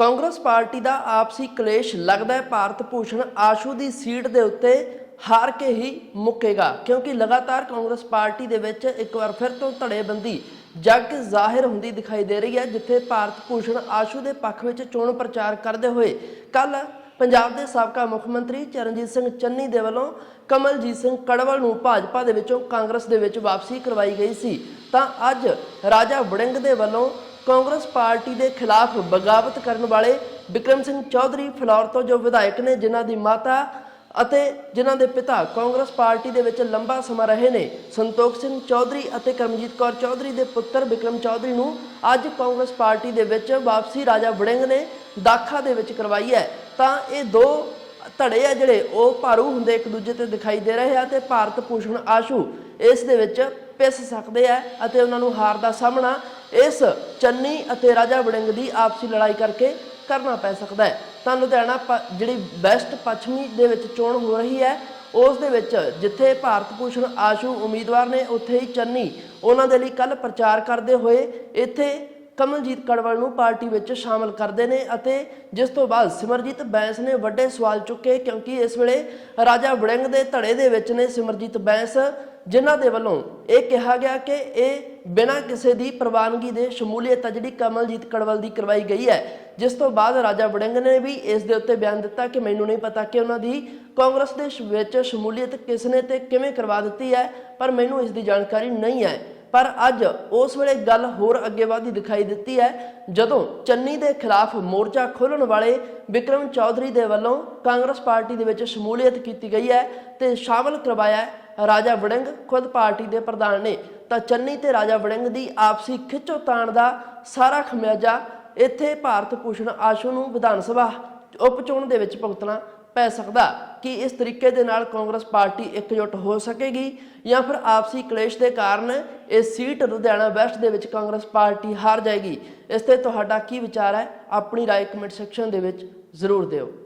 Congress party ਦਾ ਆਪਸੀ ਕਲੇਸ਼ ਲੱਗਦਾ ਹੈ। ਭਾਰਤ ਭੂਸ਼ਣ ਆਸ਼ੂ ਦੀ ਸੀਟ ਦੇ ਉੱਤੇ ਹਾਰ ਕੇ ਹੀ ਮੁੱਕੇਗਾ, ਕਿਉਂਕਿ ਲਗਾਤਾਰ ਕਾਂਗਰਸ ਪਾਰਟੀ ਦੇ ਵਿੱਚ ਇੱਕ ਵਾਰ ਫਿਰ ਤੋਂ ਧੜੇਬੰਦੀ ਜਗ ਜ਼ਾਹਿਰ ਹੁੰਦੀ ਦਿਖਾਈ ਦੇ ਰਹੀ ਹੈ, ਜਿੱਥੇ ਭਾਰਤ ਭੂਸ਼ਣ ਆਸ਼ੂ ਦੇ ਪੱਖ ਵਿੱਚ ਚੋਣ ਪ੍ਰਚਾਰ ਕਰਦੇ ਹੋਏ ਕੱਲ ਪੰਜਾਬ ਦੇ ਸਾਬਕਾ ਮੁੱਖ ਮੰਤਰੀ ਚਰਨਜੀਤ ਸਿੰਘ ਚੰਨੀ ਦੇ ਵੱਲੋਂ ਕਮਲਜੀਤ ਸਿੰਘ ਕੜਵਲ ਨੂੰ ਭਾਜਪਾ ਦੇ ਵਿੱਚੋਂ ਕਾਂਗਰਸ ਦੇ ਵਿੱਚ ਵਾਪਸੀ ਕਰਵਾਈ ਗਈ ਸੀ। ਤਾਂ ਅੱਜ ਰਾਜਾ ਵੜਿੰਗ ਦੇ ਵੱਲੋਂ ਕਾਂਗਰਸ ਪਾਰਟੀ ਦੇ ਖਿਲਾਫ ਬਗਾਵਤ ਕਰਨ ਵਾਲੇ ਵਿਕਰਮ ਸਿੰਘ ਚੌਧਰੀ ਫਲੌਰ ਤੋਂ ਜੋ ਵਿਧਾਇਕ ਨੇ, ਜਿਨ੍ਹਾਂ ਦੀ ਮਾਤਾ ਅਤੇ ਜਿਨ੍ਹਾਂ ਦੇ ਪਿਤਾ ਕਾਂਗਰਸ ਪਾਰਟੀ ਦੇ ਵਿੱਚ ਲੰਬਾ ਸਮਾਂ ਰਹੇ ਨੇ, ਸੰਤੋਖ ਸਿੰਘ ਚੌਧਰੀ ਅਤੇ ਕਰਮਜੀਤ ਕੌਰ ਚੌਧਰੀ ਦੇ ਪੁੱਤਰ ਵਿਕਰਮ ਚੌਧਰੀ ਨੂੰ ਅੱਜ ਕਾਂਗਰਸ ਪਾਰਟੀ ਦੇ ਵਿੱਚ ਵਾਪਸੀ ਰਾਜਾ ਵੜਿੰਗ ਨੇ ਦਾਖਾ ਦੇ ਵਿੱਚ ਕਰਵਾਈ ਹੈ। ਤਾਂ ਇਹ ਦੋ ਧੜੇ ਆ ਜਿਹੜੇ ਉਹ ਭਾਰੂ ਹੁੰਦੇ ਇੱਕ ਦੂਜੇ ਤੇ ਦਿਖਾਈ ਦੇ ਰਹੇ ਆ ਤੇ ਭਾਰਤ ਭੂਸ਼ਣ ਆਸ਼ੂ ਇਸ ਦੇ ਵਿੱਚ ਪਿਸ ਸਕਦੇ ਆ ਅਤੇ ਉਹਨਾਂ ਨੂੰ ਹਾਰ ਦਾ ਸਾਹਮਣਾ ਇਸ ਚੰਨੀ ਅਤੇ ਰਾਜਾ ਵੜਿੰਗ ਦੀ ਆਪਸੀ ਲੜਾਈ ਕਰਕੇ ਕਰਨਾ ਪੈ ਸਕਦਾ ਹੈ। ਤਾਂ ਲੁਧਿਆਣਾ ਪ- ਜਿਹੜੀ ਵੈਸਟ ਪੱਛਮੀ ਦੇ ਵਿੱਚ ਚੋਣ ਹੋ ਰਹੀ ਹੈ, ਉਸ ਦੇ ਵਿੱਚ ਜਿੱਥੇ ਭਾਰਤ ਭੂਸ਼ਣ ਆਸ਼ੂ ਉਮੀਦਵਾਰ ਨੇ, ਉੱਥੇ ਹੀ ਚੰਨੀ ਉਹਨਾਂ ਦੇ ਲਈ ਕੱਲ ਪ੍ਰਚਾਰ ਕਰਦੇ ਹੋਏ ਇੱਥੇ ਕਮਲਜੀਤ ਕੜਵਲ ਨੂੰ ਪਾਰਟੀ ਵਿੱਚ ਸ਼ਾਮਲ ਕਰਦੇ ਨੇ ਅਤੇ ਜਿਸ ਤੋਂ ਬਾਅਦ ਸਿਮਰਜੀਤ ਬੈਂਸ ਨੇ ਵੱਡੇ ਸਵਾਲ ਚੁੱਕੇ ਕਿਉਂਕਿ ਇਸ ਵੇਲੇ ਰਾਜਾ ਵੜਿੰਗ ਦੇ ਧੜੇ ਦੇ ਵਿੱਚ ਨੇ ਸਿਮਰਜੀਤ ਬੈਂਸ, ਜਿਨ੍ਹਾਂ ਦੇ ਵੱਲੋਂ ਇਹ ਕਿਹਾ ਗਿਆ ਕਿ ਇਹ ਬਿਨਾਂ ਕਿਸੇ ਦੀ ਪ੍ਰਵਾਨਗੀ ਦੇ ਸ਼ਮੂਲੀਅਤ ਆ ਜਿਹੜੀ ਕਮਲਜੀਤ ਕੜਵਲ ਦੀ ਕਰਵਾਈ ਗਈ ਹੈ। ਜਿਸ ਤੋਂ ਬਾਅਦ ਰਾਜਾ ਵੜਿੰਗ ਨੇ ਵੀ ਇਸ ਦੇ ਉੱਤੇ ਬਿਆਨ ਦਿੱਤਾ ਕਿ ਮੈਨੂੰ ਨਹੀਂ ਪਤਾ ਕਿ ਉਹਨਾਂ ਦੀ ਕਾਂਗਰਸ ਦੇ ਸ਼- ਵਿੱਚ ਸ਼ਮੂਲੀਅਤ ਕਿਸ ਨੇ ਤੇ ਕਿਵੇਂ ਕਰਵਾ ਦਿੱਤੀ ਹੈ, ਪਰ ਮੈਨੂੰ ਇਸ ਦੀ ਜਾਣਕਾਰੀ ਨਹੀਂ ਹੈ। ਪਰ ਅੱਜ ਉਸ ਵੇਲੇ ਗੱਲ ਹੋਰ ਅੱਗੇ ਵਧਦੀ ਦਿਖਾਈ ਦਿੱਤੀ ਹੈ, ਜਦੋਂ ਚੰਨੀ ਦੇ ਖਿਲਾਫ ਮੋਰਚਾ ਖੋਲਣ ਵਾਲੇ ਵਿਕਰਮ ਚੌਧਰੀ ਦੇ ਵੱਲੋਂ ਕਾਂਗਰਸ ਪਾਰਟੀ ਦੇ ਵਿੱਚ ਸ਼ਮੂਲੀਅਤ ਕੀਤੀ ਗਈ ਹੈ ਤੇ ਸ਼ਾਮਲ ਕਰਵਾਇਆ ਰਾਜਾ ਵੜਿੰਗ ਖੁਦ ਪਾਰਟੀ ਦੇ ਪ੍ਰਧਾਨ ਨੇ। ਤਾਂ ਚੰਨੀ ਤੇ ਰਾਜਾ ਵੜਿੰਗ ਦੀ ਆਪਸੀ ਖਿੱਚੋਤਾਣ ਦਾ ਸਾਰਾ ਖਮਿਆਜਾ ਇੱਥੇ ਭਾਰਤ ਭੂਸ਼ਣ ਆਸ਼ੂ ਨੂੰ ਵਿਧਾਨ ਸਭਾ ਉਪ ਚੋਣ ਦੇ ਵਿੱਚ ਭੁਗਤਣਾ ਪੈ ਸਕਦਾ ਕਿ ਇਸ ਤਰੀਕੇ ਦੇ ਨਾਲ ਕਾਂਗਰਸ ਪਾਰਟੀ ਇਕਜੁੱਟ ਹੋ ਸਕੇਗੀ ਜਾਂ ਫਿਰ ਆਪਸੀ ਕਲੇਸ਼ ਦੇ ਕਾਰਨ ਇਹ ਸੀਟ ਲੁਧਿਆਣਾ ਵੈਸਟ ਦੇ ਵਿੱਚ ਕਾਂਗਰਸ ਪਾਰਟੀ ਹਾਰ ਜਾਏਗੀ। ਇਸ ਤੇ ਤੁਹਾਡਾ ਕੀ ਵਿਚਾਰ ਹੈ? ਆਪਣੀ ਰਾਏ ਕਮੈਂਟ ਸੈਕਸ਼ਨ ਦੇ ਵਿੱਚ ਜ਼ਰੂਰ ਦਿਓ।